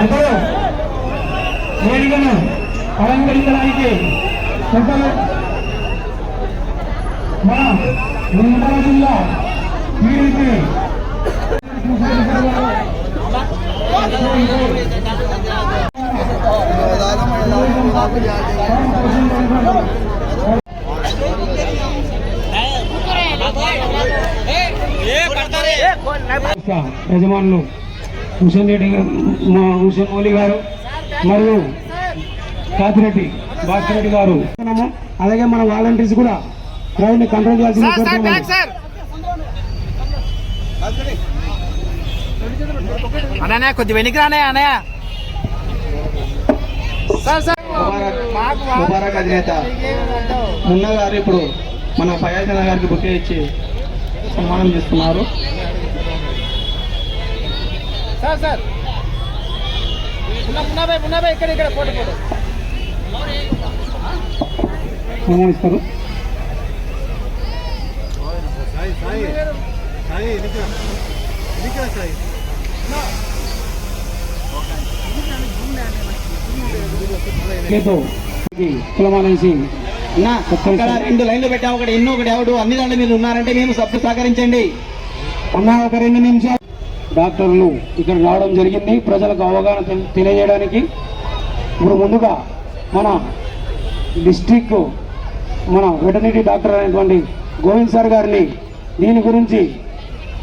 ఇప్పుడు వేదికను అలంకరించడానికి పెద్దలు మన నిర్మలా జిల్లా టీడీపీ సంస్థ యజమానులు హుసేన్ రెడ్డి మా హుసేన్ మౌలి గారు మరియు కాతిరెడ్డి భాస్కర్ రెడ్డి గారు. అలాగే మన వాలంటీర్స్ కూడా క్రౌడ్ని కంట్రోల్ చేయాల్సింది. అన్నయ్య కొద్ది వెనక్కి రానే అన్నయ్య. ముబారక్ అధినేత. మున్న గారు ఇప్పుడు మన అన్న గారికి బుకే ఇచ్చి సన్మానం చేస్తున్నారు. Sir sir. మున్నాబాయ్ మున్నాబాయ్ ఇక్కడ ఇక్కడ ఫోటో అన్న అక్కడ రెండు లైన్లు పెట్టాము ఒకటి ఎన్నో ఒకటి ఎవడు అన్ని దాంట్లో మీరు ఉన్నారంటే మేము సభ్యు సహకరించండి. అన్న ఒక రెండు నిమిషాలు డాక్టర్లు ఇక్కడ రావడం జరిగింది. ప్రజలకు అవగాహన తెలి- తెలియజేయడానికి. ఇప్పుడు ముందుగా మన డిస్ట్రిక్ట్ మన వెటర్నరీ డాక్టర్ అయినటువంటి గోవింద్ సార్ గారిని దీని గురించి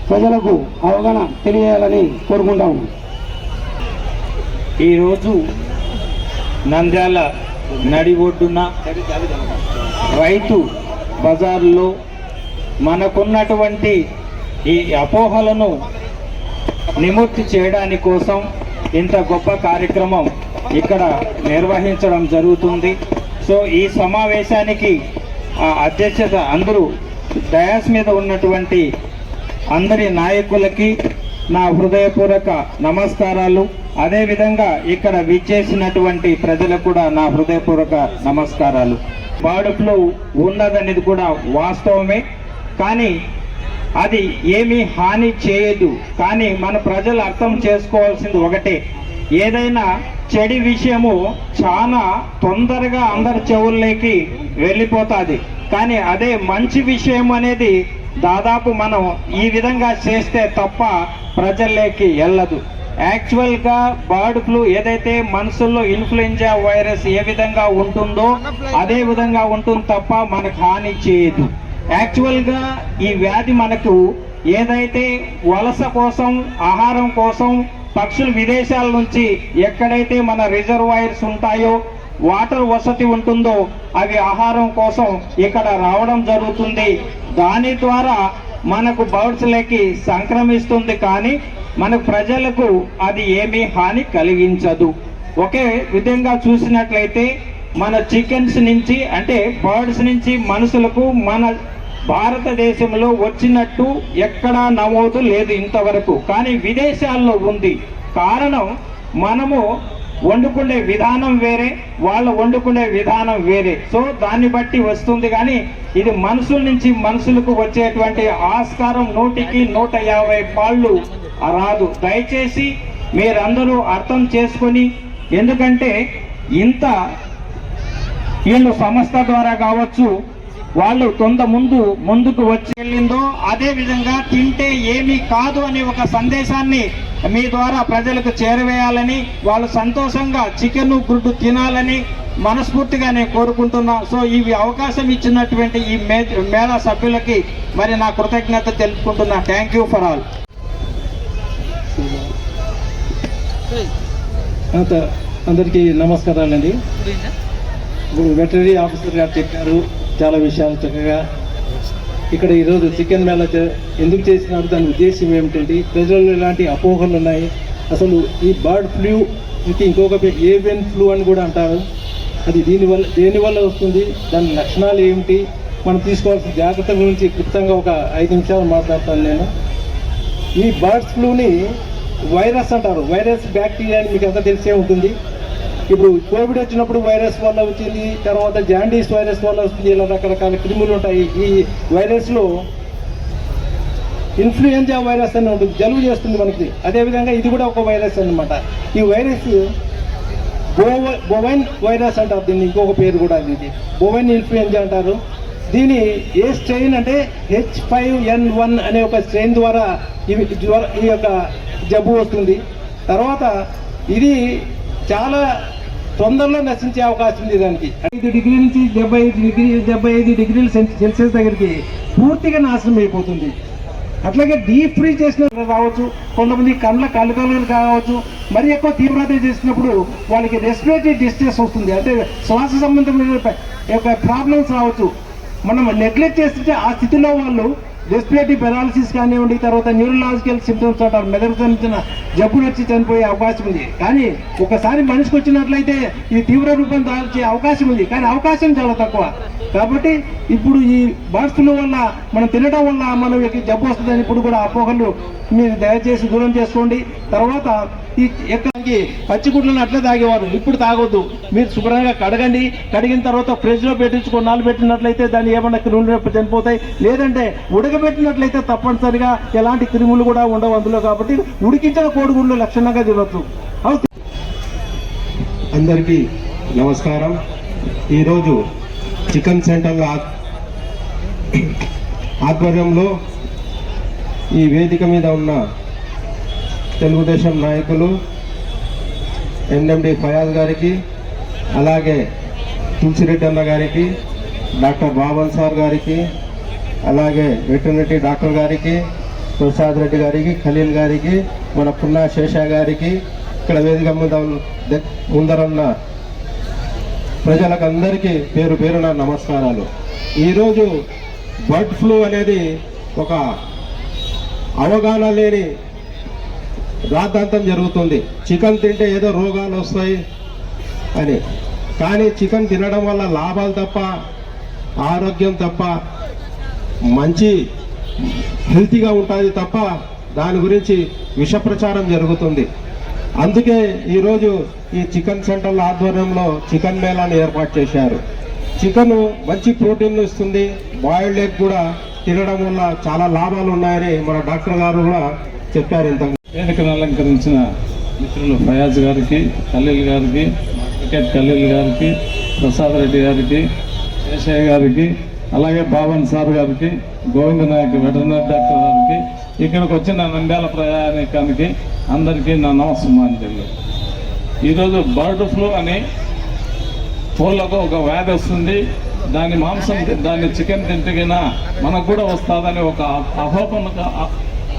ప్రజలకు అవగాహన తెలియజేయాలని కోరుకుంటాము ఈరోజు నంద్యాల నడి ఒడ్డున రైతు బజార్లో మనకున్నటువంటి ఈ అపోహలను నిమూర్తి చేయడాని కోసం ఇంత గొప్ప కార్యక్రమం ఇక్కడ నిర్వహించడం జరుగుతుంది. సో ఈ సమావేశానికి ఆ అధ్యక్షత అందరూ డయాస్ మీద ఉన్నటువంటి అందరి నాయకులకి నా హృదయపూర్వక నమస్కారాలు. అదేవిధంగా ఇక్కడ విచ్చేసినటువంటి ప్రజలకు కూడా నా హృదయపూర్వక నమస్కారాలు. బర్డ్ ఉన్నదనేది కూడా వాస్తవమే. కానీ అది ఏమీ హాని చేయదు. కానీ మన ప్రజలు అర్థం చేసుకోవాల్సింది ఒకటే. ఏదైనా చెడి విషయము చాలా తొందరగా అందరి చెవుల్లోకి వెళ్ళిపోతుంది. కానీ అదే మంచి విషయం అనేది దాదాపు మనం ఈ విధంగా చేస్తే తప్ప ప్రజల్లోకి వెళ్ళదు. యాక్చువల్గా బర్డ్ ఫ్లూ ఏదైతే మనుషుల్లో ఇన్ఫ్లుయెంజా వైరస్ ఏ విధంగా ఉంటుందో అదే విధంగా ఉంటుంది తప్ప మనకు హాని చేయదు. యాక్చువల్గా ఈ వ్యాధి మనకు ఏదైతే వలస కోసం ఆహారం కోసం పక్షులు విదేశాల నుంచి ఎక్కడైతే మన రిజర్వాయర్స్ ఉంటాయో వాటర్ వసతి ఉంటుందో అవి ఆహారం కోసం ఇక్కడ రావడం జరుగుతుంది. దాని ద్వారా మనకు బర్డ్స్లోకి సంక్రమిస్తుంది కానీ మన ప్రజలకు అది ఏమీ హాని కలిగించదు. ఒకే విధంగా చూసినట్లయితే మన చికెన్స్ నుంచి అంటే బర్డ్స్ నుంచి మనుషులకు మన భారతదేశంలో వచ్చినట్టు ఎక్కడా నమోదు లేదు ఇంతవరకు. కానీ విదేశాల్లో ఉంది. కారణం మనము వండుకునే విధానం వేరే వాళ్ళు వండుకునే విధానం వేరే. సో దాన్ని బట్టి వస్తుంది కానీ ఇది మనుషుల నుంచి మనుషులకు వచ్చేటువంటి ఆస్కారం నూటికి నూట యాభై పాళ్ళు రాదు. దయచేసి మీరందరూ అర్థం చేసుకొని ఎందుకంటే ఇంత వీళ్ళు సంస్థ ద్వారా కావచ్చు వాళ్ళు కొంత ముందు ముందుకు వచ్చి వెళ్ళిందో అదే విధంగా తింటే ఏమీ కాదు అనే ఒక సందేశాన్ని మీ ద్వారా ప్రజలకు చేరవేయాలని వాళ్ళు సంతోషంగా చికెన్ గుడ్డు తినాలని మనస్ఫూర్తిగా నేను కోరుకుంటున్నా. సో ఇవి అవకాశం ఇచ్చినటువంటి ఈ మే మేళా సభ్యులకి మరి నా కృతజ్ఞత తెలుపుకుంటున్నా. థ్యాంక్ యూ ఫర్ ఆల్ అంత- అందరికీ నమస్కారాలండి. ఇప్పుడు వెటరీ ఆఫీసర్ గారు చెప్పారు. చాలా విషయాలు చక్కగా ఇక్కడ ఈరోజు చికెన్ మేళ ఎందుకు చేసినారు? దాని ఉద్దేశం ఏమిటంటే ప్రజల్లో ఇలాంటి అపోహలు ఉన్నాయి? అసలు ఈ బర్డ్ ఫ్లూ ఇంకా ఇంకొక ఏవియన్ ఫ్లూ అని కూడా అంటారు. అది దీనివల్ల దేనివల్ల వస్తుంది? దాని లక్షణాలు ఏమిటి? మనం తీసుకోవాల్సిన జాగ్రత్త గురించి క్లుప్తంగా ఒక ఐదు నిమిషాలు మాట్లాడతాను నేను. ఈ బర్డ్స్ ఫ్లూని వైరస్ అంటారు. వైరస్ బ్యాక్టీరియా అని మీకు అంతా తెలిసే ఉంటుంది. ఇప్పుడు కోవిడ్ వచ్చినప్పుడు వైరస్ వల్ల వచ్చింది తర్వాత జాండీస్ వైరస్ వల్ల వస్తుంది ఇలా రకరకాల క్రిములు ఉంటాయి. ఈ వైరస్లో ఇన్ఫ్లుయెంజా వైరస్ అని ఉంటుంది జలుబు చేస్తుంది మనకి. అదేవిధంగా ఇది కూడా ఒక వైరస్ అనమాట ఈ వైరస్ బోవ బొవైన్ వైరస్ అంటారు దీన్ని ఇంకొక పేరు కూడా దీనికి బొవైన్ ఇన్ఫ్లుయెంజా అంటారు. దీని ఏ స్ట్రెయిన్ అంటే హెచ్ ఫైవ్ ఎన్ వన్ అనే ఒక స్ట్రెయిన్ ద్వారా ఇవి జ్వర ఈ యొక్క జబ్బు వస్తుంది. తర్వాత ఇది చాలా తొందరలో నశించే అవకాశం ఉంది దానికి. ఐదు డిగ్రీ నుంచి డెబ్బై ఐదు డిగ్రీ డెబ్బై ఐదు డిగ్రీల సెల్- సెల్సియస్ దగ్గరికి పూర్తిగా నాశనం అయిపోతుంది. అట్లాగే డీప్ ఫ్రీజ్ చేసిన రావచ్చు కొంతమంది కళ్ళ కలుకలు కావచ్చు మరి ఎక్కువ తీవ్రత చేసినప్పుడు వాళ్ళకి రెస్పిరేటరీ డిస్ట్రెస్ వస్తుంది. అంటే శ్వాస సంబంధమైన యొక్క ప్రాబ్లమ్స్ రావచ్చు. మనం నెగ్లెక్ట్ చేస్తుంటే ఆ స్థితిలో వాళ్ళు రెస్పిరేటరీ పెరాలసిస్ కానివ్వండి తర్వాత న్యూరలాజికల్ సిమ్టమ్స్ అంటారు మెదడు సంబంధించిన జబ్బులు వచ్చి చనిపోయే అవకాశం ఉంది. కానీ ఒకసారి మనిషికి వచ్చినట్లయితే ఇది తీవ్ర రూపం దాల్చే అవకాశం ఉంది. కానీ అవకాశం చాలా తక్కువ. కాబట్టి ఇప్పుడు ఈ బర్డ్స్ ఫ్లూ వల్ల మనం తినడం వల్ల మనకి జబ్బు వస్తుందని ఇప్పుడు కూడా అపోహలు మీరు దయచేసి దూరం చేసుకోండి. తర్వాత ఈ ఎక్కడానికి పచ్చిగుడ్లను అట్లా తాగేవారు. ఇప్పుడు తాగొద్దు. మీరు శుభ్రంగా కడగండి. కడిగిన తర్వాత ఫ్రిడ్జ్లో పెట్టించుకొని నాలుగు పెట్టినట్లయితే దాన్ని ఏమన్నా క్రిములు చనిపోతాయి. లేదంటే ఉడకబెట్టినట్లయితే తప్పనిసరిగా ఎలాంటి క్రిములు కూడా ఉండవు అందులో కాబట్టి ఉడికించిన కోడిగుడ్లు లక్షణంగా తినొచ్చు. అందరికీ నమస్కారం. ఈరోజు చికెన్ సెంటర్ ఆధ్వర్యంలో ఈ వేదిక మీద ఉన్న తెలుగుదేశం నాయకులు ఎన్ఎండి ఫయాజ్ గారికి అలాగే తులసిరెడ్డి అన్న గారికి డాక్టర్ బాబన్ సార్ గారికి అలాగే వెటర్నరీ డాక్టర్ గారికి ప్రసాద్ రెడ్డి గారికి ఖలీల్ గారికి మన పున్నా శేష గారికి ఇక్కడ వేదిక మీద ఉన్న- ద- ప్రజలకు అందరికీ పేరు పేరున నమస్కారాలు. ఈరోజు బర్డ్ ఫ్లూ అనేది ఒక అవగాహన లేని రాద్ధాంతం జరుగుతుంది. చికెన్ తింటే ఏదో రోగాలు వస్తాయి అని. కానీ చికెన్ తినడం వల్ల లాభాలు తప్ప ఆరోగ్యం తప్ప మంచి హెల్తీగా ఉంటుంది తప్ప దాని గురించి విష ప్రచారం జరుగుతుంది. అందుకే ఈరోజు ఈ చికెన్ సెంటర్ల ఆధ్వర్యంలో చికెన్ మేళాను ఏర్పాటు చేశారు. చికెన్ మంచి ప్రోటీన్లు ఇస్తుంది. బాయిల్డ్ ఎగ్ కూడా తినడం వల్ల చాలా లాభాలు ఉన్నాయని మన డాక్టర్ గారు కూడా చెప్పారు ఇంత వేదికను అలంకరించిన మిత్రులు ఫయాజ్ గారికి ఖలీల్ గారికి క్రికెట్ ఖలీల్ గారికి ప్రసాద్ రెడ్డి గారికి శేషయ్య గారికి అలాగే భావన్ సార్ గారికి గోవింద నాయక్ వెటర్నరీ డాక్టర్ గారికి ఇక్కడికి వచ్చిన నంద్యాల ప్రయాణికానికి అందరికీ నా నమస్కారం ఈరోజు బర్డ్ ఫ్లూ అని కోళ్ళకు ఒక వ్యాధి వస్తుంది. దాని మాంసం తి- దాన్ని చికెన్ తింటగినా మనకు కూడా వస్తుందని ఒక అహోపన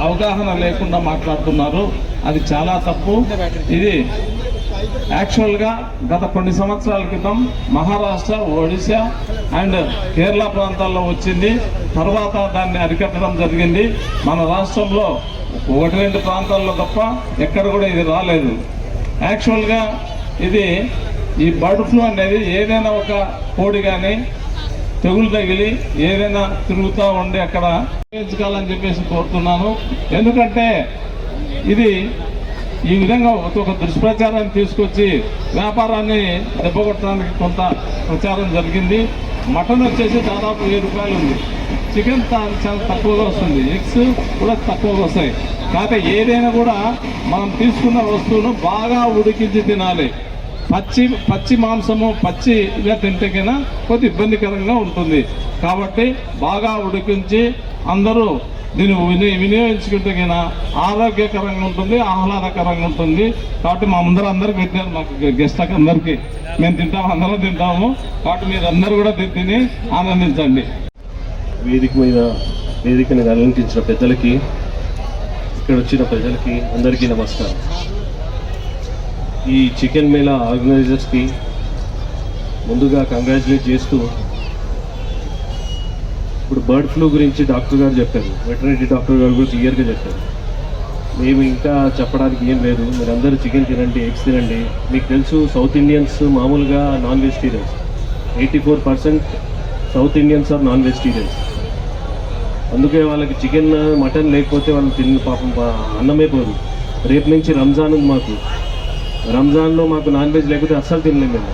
అవగాహన లేకుండా మాట్లాడుతున్నారు. అది చాలా తప్పు. ఇది యాక్చువల్గా గత కొన్ని సంవత్సరాల క్రితం మహారాష్ట్ర ఒడిశా అండ్ కేరళ ప్రాంతాల్లో వచ్చింది. తర్వాత దాన్ని అరికట్టడం జరిగింది. మన రాష్ట్రంలో ఒకటి రెండు ప్రాంతాల్లో తప్ప ఎక్కడ కూడా ఇది రాలేదు. యాక్చువల్గా ఇది ఈ బర్డ్ ఫ్లూ అనేది ఏదైనా ఒక కోడి కానీ తెగులు తగిలి ఏదైనా తిరుగుతూ ఉండి అక్కడ ఉపయోగించుకోవాలని చెప్పేసి కోరుతున్నాను. ఎందుకంటే ఇది ఈ విధంగా ఒక దుష్ప్రచారాన్ని తీసుకొచ్చి వ్యాపారాన్ని దెబ్బగొట్టడానికి కొంత ప్రచారం జరిగింది. మటన్ వచ్చేసి దాదాపు వెయ్యి రూపాయలు ఉంది. చికెన్ చాలా తక్కువగా వస్తుంది. ఎగ్స్ కూడా తక్కువగా వస్తాయి. కాకపోతే ఏదైనా కూడా మనం తీసుకున్న వస్తువును బాగా ఉడికించి తినాలి. పచ్చి పచ్చి మాంసము పచ్చిగా తింటేకైనా కొద్ది ఇబ్బందికరంగా ఉంటుంది. కాబట్టి బాగా ఉడికించి అందరూ దీన్ని విని వినియోగించుకుంటే కన్నా ఆరోగ్యకరంగా ఉంటుంది ఆహ్లాదకరంగా ఉంటుంది. కాబట్టి మా అందరూ అందరికి పెట్టారు మాకు గెస్ట్లకు అందరికీ. మేము తింటాము అందరం తింటాము. కాబట్టి మీరు అందరూ కూడా తిని ఆనందించండి. వేదిక మీద వేదికని అలంకించిన పెద్దలకి ఇక్కడ వచ్చిన ప్రజలకి అందరికీ నమస్కారం. ఈ చికెన్ మేళా ఆర్గనైజర్స్కి ముందుగా కంగ్రాచులేట్ చేస్తూ ఇప్పుడు బర్డ్ ఫ్లూ గురించి డాక్టర్ గారు చెప్పారు. వెటర్నరీ డాక్టర్ గారు కూడా క్లియర్గా చెప్పారు. మేము ఇంకా చెప్పడానికి ఏం లేదు. మీరందరూ చికెన్ తినండి ఎగ్స్ తినండి. మీకు తెలుసు సౌత్ ఇండియన్స్ మామూలుగా non vegetarians. Eighty four percent south Indians are non vegetarians. అందుకే వాళ్ళకి చికెన్ మటన్ లేకపోతే వాళ్ళు తిన్న పాపం అన్నమే పోదు. రేపు నుంచి రంజాన్ ఉంది మాకు. రంజాన్లో మాకు నాన్ వెజ్ లేకపోతే అస్సలు తినలేము మేము.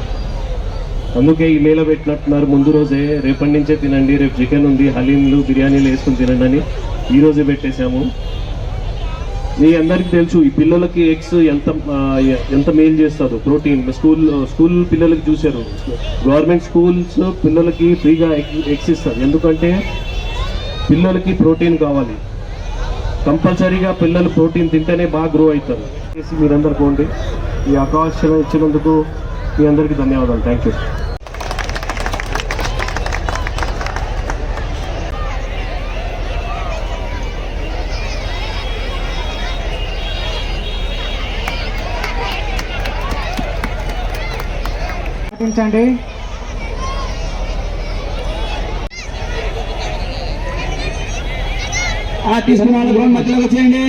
అందుకే ఈ మేళ పెట్టినట్టున్నారు ముందు రోజే రేపటి నుంచే తినండి రేపు చికెన్ ఉంది హలీంలు బిర్యానీలు వేసుకుని తినండి అని ఈరోజే పెట్టేశాము. మీ అందరికీ తెలుసు ఈ పిల్లలకి ఎగ్స్ ఎంత ఎంత మేలు చేస్తారు ప్రోటీన్. స్కూల్ స్కూల్ పిల్లలకి చూశారు. గవర్నమెంట్ స్కూల్స్ పిల్లలకి ఫ్రీగా ఎగ్స్ ఇస్తారు. ఎందుకంటే పిల్లలకి ప్రోటీన్ కావాలి. కంపల్సరీగా పిల్లలు ప్రోటీన్ తింటేనే బాగా గ్రో అవుతారు. చేసి మీరందరికీ ఉండి ఈ అవకాశం ఇచ్చినందుకు మీ అందరికీ ధన్యవాదాలు. థ్యాంక్ యూ పాటించండి ఆ తీసుకున్న వాళ్ళు గ్రౌండ్ మధ్యలోకి వచ్చేయండి